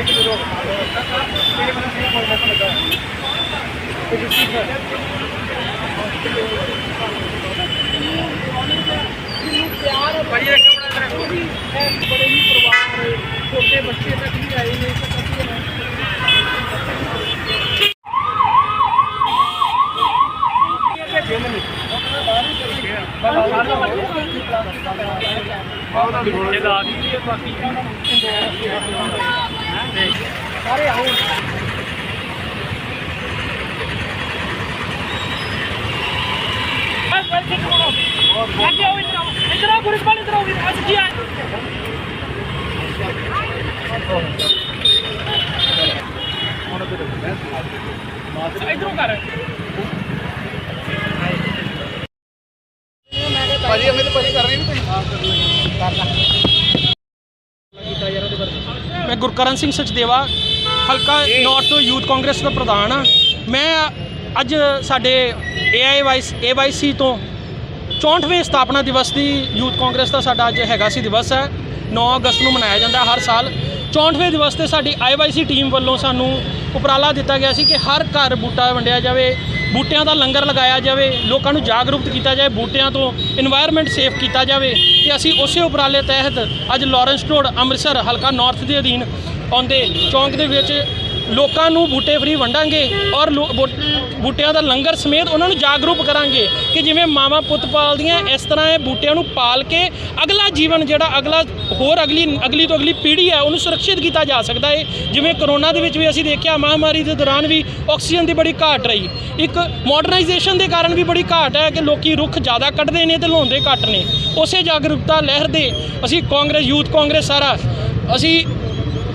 ਇੱਕ ਦੋ ਇੱਕ ਮਿੰਟ ਬੱਚੇ ਤੱਕ ਵੀ ਆਏ ਨੇ ਤੇ ਕਾਫੀ ਹੈ ਸਾਰੇ ਆਓ ਅੱਗੇ ਇਧਰੋਂ ਕਰ। ਭਾਜੀ ਅਮੇ ਤੇ ਭਾਜੀ ਕਰ ਰਹੇ ਤੁਸੀਂ। ਮੈਂ ਗੁਰਕਰਨ ਸਿੰਘ ਸਚਦੇਵਾ ਹਲਕਾ ਨਾਰਥ ਤੋਂ ਯੂਥ ਕਾਂਗਰਸ ਦਾ ਪ੍ਰਧਾਨ ਆ ਮੈਂ ਅੱਜ ਸਾਡੇ ਏਆਈਵਾਈਸ ਏਵਾਈਸੀ ਤੋਂ 64ਵੇਂ ਸਥਾਪਨਾ ਦਿਵਸ ਦੀ ਯੂਥ ਕਾਂਗਰਸ ਦਾ ਸਾਡਾ ਅੱਜ ਹੈਗਾ ਸੀ ਦਿਵਸ ਹੈ। 9 ਅਗਸਤ ਨੂੰ ਮਨਾਇਆ ਜਾਂਦਾ ਹਰ ਸਾਲ। 64ਵੇਂ ਦਿਵਸ ਤੇ ਸਾਡੀ ਆਈਵਾਈਸੀ ਟੀਮ ਵੱਲੋਂ ਸਾਨੂੰ ਉਪਰਾਲਾ ਦਿੱਤਾ ਗਿਆ ਸੀ ਕਿ ਹਰ ਘਰ ਬੂਟਾ ਵੰਡਿਆ ਜਾਵੇ, ਬੂਟਿਆਂ ਦਾ ਲੰਗਰ ਲਗਾਇਆ ਜਾਵੇ, ਲੋਕਾਂ ਨੂੰ ਜਾਗਰੂਕ ਕੀਤਾ ਜਾਵੇ ਬੂਟਿਆਂ ਤੋਂ এনवायरमेंट ਸੇਫ ਕੀਤਾ ਜਾਵੇ ਤੇ ਅਸੀਂ ਉਸੇ ਉਪਰਾਲੇ ਤਹਿਤ ਅੱਜ ਲਾਰੈਂਸ ਰੋਡ ਅੰਮ੍ਰਿਤਸਰ ਹਲਕਾ ਨਾਰਥ ਦੇ ਅਧੀਨ ਆਉਂਦੇ ਚੌਂਕ ਦੇ ਵਿੱਚ ਲੋਕਾਂ ਨੂੰ ਬੂਟੇ ਫਰੀ ਵੰਡਾਂਗੇ ਔਰ ਲੋ- ਬੂ- ਬੂਟਿਆਂ ਦਾ ਲੰਗਰ ਸਮੇਤ ਉਹਨਾਂ ਨੂੰ ਜਾਗਰੂਕ ਕਰਾਂਗੇ ਕਿ ਜਿਵੇਂ ਮਾਵਾਂ ਪੁੱਤ ਪਾਲਦੀਆਂ, ਇਸ ਤਰ੍ਹਾਂ ਇਹ ਬੂਟਿਆਂ ਨੂੰ ਪਾਲ ਕੇ ਅਗਲਾ ਜੀਵਨ ਜਿਹੜਾ ਅਗਲਾ ਹੋਰ ਅਗਲੀ ਅਗਲੀ ਤੋਂ ਅਗਲੀ ਪੀੜ੍ਹੀ ਹੈ, ਉਹਨੂੰ ਸੁਰੱਖਿਅਤ ਕੀਤਾ ਜਾ ਸਕਦਾ ਹੈ ਜਿਵੇਂ ਕਰੋਨਾ ਦੇ ਵਿੱਚ ਵੀ ਅਸੀਂ ਦੇਖਿਆ, ਮਹਾਮਾਰੀ ਦੇ ਦੌਰਾਨ ਵੀ ਆਕਸੀਜਨ ਦੀ ਬੜੀ ਘਾਟ ਰਹੀ। ਇੱਕ ਮਾਡਰਨਾਈਜੇਸ਼ਨ ਦੇ ਕਾਰਨ ਵੀ ਬੜੀ ਘਾਟ ਹੈ ਕਿ ਲੋਕੀ ਰੁੱਖ ਜ਼ਿਆਦਾ ਕੱਟਦੇ ਨੇ ਤੇ ਲਾਉਂਦੇ ਘੱਟ ਨੇ। ਉਸੇ ਜਾਗਰੂਕਤਾ ਲਹਿਰ ਦੇ ਅਸੀਂ ਕਾਂਗਰਸ, ਯੂਥ ਕਾਂਗਰਸ ਸਾਰਾ ਅਸੀਂ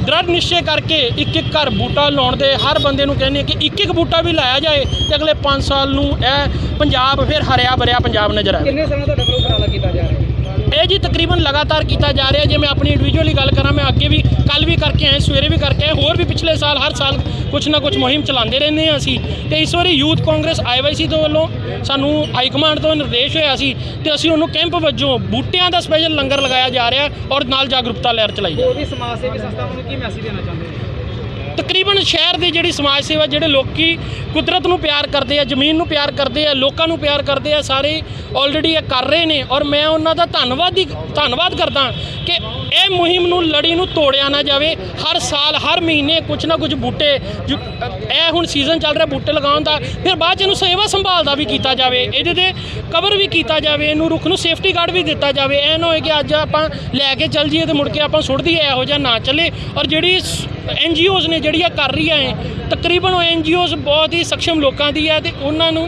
ਦ੍ਰਿੜ ਨਿਸ਼ਚੇ ਕਰਕੇ ਇੱਕ ਇੱਕ ਘਰ ਬੂਟਾ ਲਾਉਣ ਦੇ ਹਰ ਬੰਦੇ ਨੂੰ ਕਹਿੰਦੇ ਕਿ ਇੱਕ ਇੱਕ ਬੂਟਾ ਵੀ ਲਾਇਆ ਜਾਏ ਤੇ ਅਗਲੇ 5 ਸਾਲ ਨੂੰ ਇਹ ਪੰਜਾਬ ਫਿਰ ਹਰਿਆ ਭਰਿਆ ਪੰਜਾਬ ਨਜ਼ਰ ਆਏ ਕਿੰਨੇ ਸਮੇਂ ਤੋਂ ਡਬਲ ਉਪਰਾਲਾ ਕੀਤਾ ਜਾ ਰਿਹਾ ਹੈ ਇਹ ਜੀ, ਤਕਰੀਬਨ ਲਗਾਤਾਰ ਕੀਤਾ ਜਾ ਰਿਹਾ ਜੇ ਮੈਂ ਆਪਣੀ ਇੰਡੀਵਿਜੂਅਲੀ ਗੱਲ ਕਰਾਂ, ਮੈਂ ਅੱਗੇ ਵੀ ਕੱਲ ਵੀ ਕਰਕੇ ਆਏ ਸਵੇਰੇ ਵੀ ਕਰਕੇ ਆਏ ਹੋਰ ਵੀ ਪਿਛਲੇ ਸਾਲ ਹਰ ਸਾਲ ਕੁਛ ਨਾ ਕੁਛ ਮੁਹਿੰਮ ਚਲਾਉਂਦੇ ਰਹਿੰਦੇ ਹਾਂ ਅਸੀਂ। ਤੇ ਇਸ ਵਾਰੀ ਯੂਥ ਕਾਂਗਰਸ ਆਈਵਾਈਸੀ ਤੋਂ ਵੱਲੋਂ ਸਾਨੂੰ ਹਾਈ ਕਮਾਂਡ ਤੋਂ ਨਿਰਦੇਸ਼ ਹੋਇਆ ਸੀ ਤੇ ਅਸੀਂ ਉਹਨੂੰ ਕੈਂਪ ਵਜੋਂ ਬੂਟਿਆਂ ਦਾ ਸਪੈਸ਼ਲ ਲੰਗਰ ਲਗਾਇਆ ਜਾ ਰਿਹਾ ਔਰ ਨਾਲ ਜਾਗਰੂਕਤਾ ਲਹਿਰ ਚਲਾਈ ਜਾ ਹੋਰ ਵੀ ਸਮਾਜ ਸੇਵੀ ਸੰਸਥਾਵਾਂ ਨੂੰ ਕੀ ਮੈਸੇਜ ਦੇਣਾ ਚਾਹੁੰਦੇ ਹੋ? ਤਕਰੀਬਨ ਸ਼ਹਿਰ ਦੇ ਜਿਹੜੀ ਸਮਾਜ ਸੇਵਾ, ਜਿਹੜੇ ਲੋਕੀ ਕੁਦਰਤ ਨੂੰ ਪਿਆਰ ਕਰਦੇ ਆ, ਜ਼ਮੀਨ ਨੂੰ ਪਿਆਰ ਕਰਦੇ ਆ, ਲੋਕਾਂ ਨੂੰ ਪਿਆਰ ਕਰਦੇ ਆ, ਸਾਰੇ ਆਲਰੇਡੀ ਇਹ ਕਰ ਰਹੇ ਨੇ ਔਰ ਮੈਂ ਉਹਨਾਂ ਦਾ ਧੰਨਵਾਦੀ ਧੰਨਵਾਦ ਕਰਦਾ ਕਿ ਇਹ ਮੁਹਿੰਮ ਨੂੰ, ਲੜੀ ਨੂੰ ਤੋੜਿਆ ਨਾ ਜਾਵੇ। ਹਰ ਸਾਲ, ਹਰ ਮਹੀਨੇ ਕੁਝ ਨਾ ਕੁਝ ਬੂਟੇ, ਜੋ- ਇਹ ਹੁਣ ਸੀਜ਼ਨ ਚੱਲ ਰਿਹਾ ਬੂਟੇ ਲਗਾਉਣ ਦਾ। ਫਿਰ ਬਾਅਦ ਚ ਇਹਨੂੰ ਸੇਵਾ ਸੰਭਾਲ ਦਾ ਵੀ ਕੀਤਾ ਜਾਵੇ, ਇਹਦੇ ਤੇ ਕਵਰ ਵੀ ਕੀਤਾ ਜਾਵੇ, ਇਹਨੂੰ ਰੁੱਖ ਨੂੰ ਸੇਫਟੀ ਗਾਰਡ ਵੀ ਦਿੱਤਾ ਜਾਵੇ। ਇਹ ਨਾ ਹੋਏ ਕਿ ਅੱਜ ਆਪਾਂ ਲੈ ਕੇ ਚੱਲ ਜਾਈਏ ਤੇ ਮੁੜ ਕੇ ਆਪਾਂ ਸੁੱਟ ਦਈਏ, ਇਹੋ ਜਿਹਾ ਨਾ ਚੱਲੇ। ਔਰ ਜਿਹੜੀ ਐਨ ਜੀ ਓਜ਼ ਨੇ ਜਿਹੜੀਆਂ ਕਰ ਰਹੀਆਂ ਹੈ ਤਕਰੀਬਨ ਉਹ ਐਨ ਜੀ ਓਜ਼ ਬਹੁਤ ਹੀ ਸક્ષਮ ਲੋਕਾਂ ਦੀ ਹੈ ਤੇ ਉਹਨਾਂ ਨੂੰ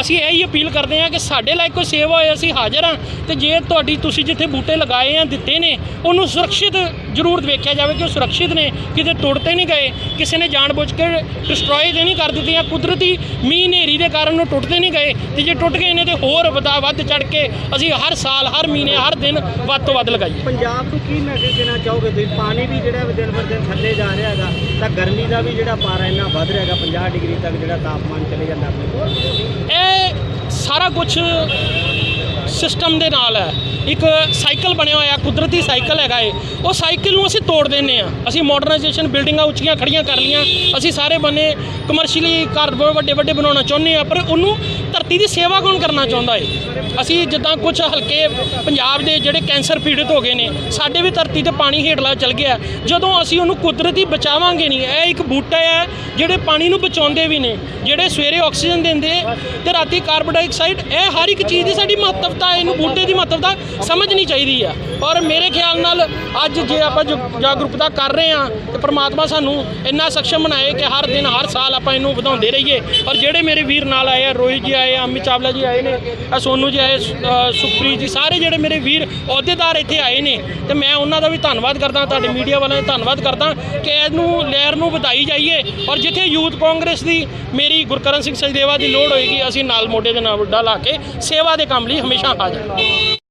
ਅਸੀਂ ਇਹ ਹੀ ਅਪੀਲ ਕਰਦੇ ਹਾਂ ਕਿ ਸਾਡੇ ਲਈ ਕੋਈ ਸੇਵਾ ਹੋਏ, ਅਸੀਂ ਹਾਜ਼ਰ ਹਾਂ ਤੇ ਜੇ ਤੁਹਾਡੀ ਤੁਸੀਂ ਜਿੱਥੇ ਬੂਟੇ ਲਗਾਏ ਆ, ਦਿੱਤੇ ਨੇ, ਉਹਨੂੰ ਸੁਰੱਖਿਅਤ ਜ਼ਰੂਰ ਵੇਖਿਆ ਜਾਵੇ ਕਿ ਉਹ ਸੁਰੱਖਿਅਤ ਨੇ, ਕਿਤੇ ਟੁੱਟਦੇ ਨਹੀਂ ਗਏ, ਕਿਸੇ ਨੇ ਜਾਣਬੁੱਝ ਕੇ ਡਿਸਟਰੋਏ ਤੇ ਨਹੀਂ ਕਰ ਦਿੱਤੀਆਂ, ਕੁਦਰਤੀ ਮੀਂਹ ਹਨੇਰੀ ਦੇ ਕਾਰਨ ਉਹ ਟੁੱਟਦੇ ਨਹੀਂ ਗਏ ਤੇ ਜੇ ਟੁੱਟ ਗਏ ਨੇ ਤੇ ਹੋਰ ਵਧਾ ਵੱਧ ਚੜ ਕੇ ਅਸੀਂ ਹਰ ਸਾਲ, ਹਰ ਮਹੀਨੇ, ਹਰ ਦਿਨ ਵੱਧ ਤੋਂ ਵੱਧ ਲਗਾਈਏ। ਪੰਜਾਬ ਨੂੰ ਕੀ ਮੈਸੇਜ ਦੇਣਾ ਚਾਹੋਗੇ? ਤੁਸੀਂ ਪਾਣੀ ਵੀ ਜਿਹੜਾ ਦਿਨ ਬਰ ਦਿਨ ਥੱਲੇ ਜਾ ਰਿਹਾ ਹੈਗਾ ਤਾਂ ਗਰਮੀ ਦਾ ਵੀ ਜਿਹੜਾ ਪਾਰਾ ਇੰਨਾ ਵੱਧ ਰਿਹਾ ਹੈਗਾ 50 ਡਿਗਰੀ ਤੱਕ ਜਿਹੜਾ ਤਾਪਮਾਨ ਚਲੇ ਜਾਂਦਾ ਆਪਣੇ ਕੋਲ। ਇਹ ਸਾਰਾ ਕੁਝ ਸਿਸਟਮ ਦੇ ਨਾਲ ਹੈ। ਇੱਕ ਸਾਈਕਲ ਬਣਿਆ ਹੋਇਆ, ਕੁਦਰਤੀ ਸਾਈਕਲ ਹੈਗਾ ਏ ਉਹ ਸਾਈਕਲ ਨੂੰ ਅਸੀਂ ਤੋੜ ਦਿੰਨੇ ਆ ਅਸੀਂ ਮਾਡਰਨਾਈਜੇਸ਼ਨ ਬਿਲਡਿੰਗਾਂ ਉੱਚੀਆਂ ਖੜੀਆਂ ਕਰ ਲੀਆਂ ਅਸੀਂ ਸਾਰੇ ਬੰਨੇ ਕਮਰਸ਼ੀਅਲੀ ਘਰ ਵੱਡੇ ਵੱਡੇ ਬਣਾਉਣਾ ਚਾਹੁੰਦੇ ਆ ਪਰ ਉਹਨੂੰ ਧਰਤੀ ਦੀ ਸੇਵਾ ਕੌਣ ਕਰਨਾ ਚਾਹੁੰਦਾ ਏ? ਅਸੀਂ ਜਿੱਦਾਂ ਕੁਝ ਹਲਕੇ ਪੰਜਾਬ ਦੇ ਜਿਹੜੇ ਕੈਂਸਰ ਪੀੜਿਤ ਹੋ ਗਏ ਨੇ, ਸਾਡੇ ਵੀ ਧਰਤੀ ਤੇ ਪਾਣੀ ਹੇਠਲਾ ਚਲ ਗਿਆ। ਜਦੋਂ ਅਸੀਂ ਉਹਨੂੰ ਕੁਦਰਤੀ ਬਚਾਵਾਂਗੇ ਨਹੀਂ, ਇਹ ਇੱਕ ਬੂਟਾ ਹੈ, ਜਿਹੜੇ ਪਾਣੀ ਨੂੰ ਬਚਾਉਂਦੇ ਵੀ ਨੇ। ਜਿਹੜੇ ਸਵੇਰੇ ਆਕਸੀਜਨ ਦਿੰਦੇ ਤੇ ਰਾਤੀ ਕਾਰਬਨ ਡਾਈਆਕਸਾਈਡ ਇਹ ਹਰ ਇੱਕ ਚੀਜ਼ ਦੀ ਸਾਡੀ ਮਹੱਤਵ ਹੈ ਇਹਨੂੰ ਬੂਟੇ ਦੀ ਮਹੱਤਵਤਾ ਸਮਝਣੀ ਚਾਹੀਦੀ ਆ। ਔਰ ਮੇਰੇ ਖਿਆਲ ਨਾਲ ਅੱਜ ਜੇ ਆਪਾਂ ਜਾਗਰੂਕਤਾ ਕਰ ਰਹੇ ਆ ਤੇ ਪ੍ਰਮਾਤਮਾ ਸਾਨੂੰ ਇੰਨਾ ਸક્ષਮ ਬਣਾਏ ਕਿ ਹਰ ਦਿਨ, ਹਰ ਸਾਲ ਆਪਾਂ ਇਹਨੂੰ ਵਧਾਉਂਦੇ ਰਹੀਏ। ਔਰ ਜਿਹੜੇ ਮੇਰੇ ਵੀਰ ਨਾਲ ਆਏ ਆ, ਰੋਹਿਤ ਜੀ ਆਏ ਆ, ਅਮਿਤ ਚਾਵਲਾ ਜੀ ਆਏ ਨੇ, ਆ ਸੋਨੂ ਜੀ ਆਏ ਸੁਖਪ੍ਰੀਤ ਜੀ, ਸਾਰੇ ਜਿਹੜੇ ਮੇਰੇ ਵੀਰ ਅਹੁਦੇਦਾਰ ਇੱਥੇ ਆਏ ਨੇ, ਤੇ ਮੈਂ ਉਹਨਾਂ ਦਾ ਵੀ ਧੰਨਵਾਦ ਕਰਦਾ, ਤੁਹਾਡੇ ਮੀਡੀਆ ਵਾਲਿਆਂ ਦਾ ਧੰਨਵਾਦ ਕਰਦਾ ਕਿ ਇਹਨੂੰ, ਲਹਿਰ ਨੂੰ ਵਧਾਈ ਜਾਈਏ। ਔਰ ਜਿੱਥੇ ਯੂਥ ਕਾਂਗਰਸ ਦੀ ਮੇਰੀ ਗੁਰਕਰਨ ਸਿੰਘ ਸਚਦੇਵਾ ਦੀ ਲੋੜ ਹੋਏਗੀ, ਅਸੀਂ ਨਾਲ ਮੋਢੇ ਦੇ ਨਾਲ ਵੱਡਾ ਲਾ ਕੇ ਸੇਵਾ ਦੇ ਕੰਮ ਲਈ ਹਮੇਸ਼ਾ ਹਾਜ਼ਰ